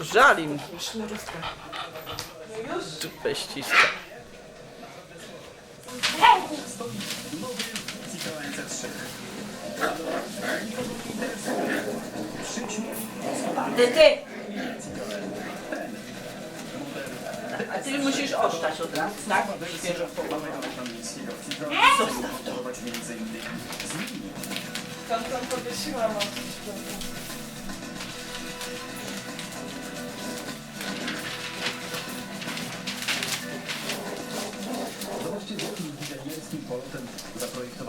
Żali mi. Dupę ściska. Citroen C3. Ty, ty! A ty musisz oszczać od razu, tak? Świeżo w połowę. Mechanicznego w Citroen spróbować między innymi zmienić Tam tam powiesiłam.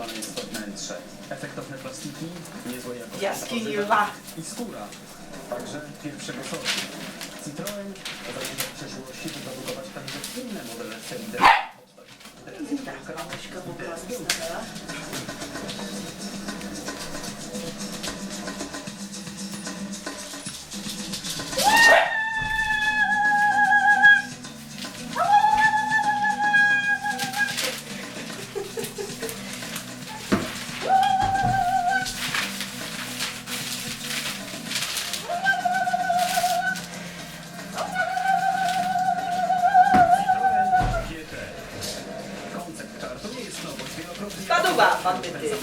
Zaprojektowany jest to wnętrze. Efektowne plastiki, niezłej jakości Jaskini lwa. i skóra, także pierwszego sortu. Citroen zamierza w przyszłości wyprodukować także inne modele serii D. Mamuśka mu była została. 角が待ってて。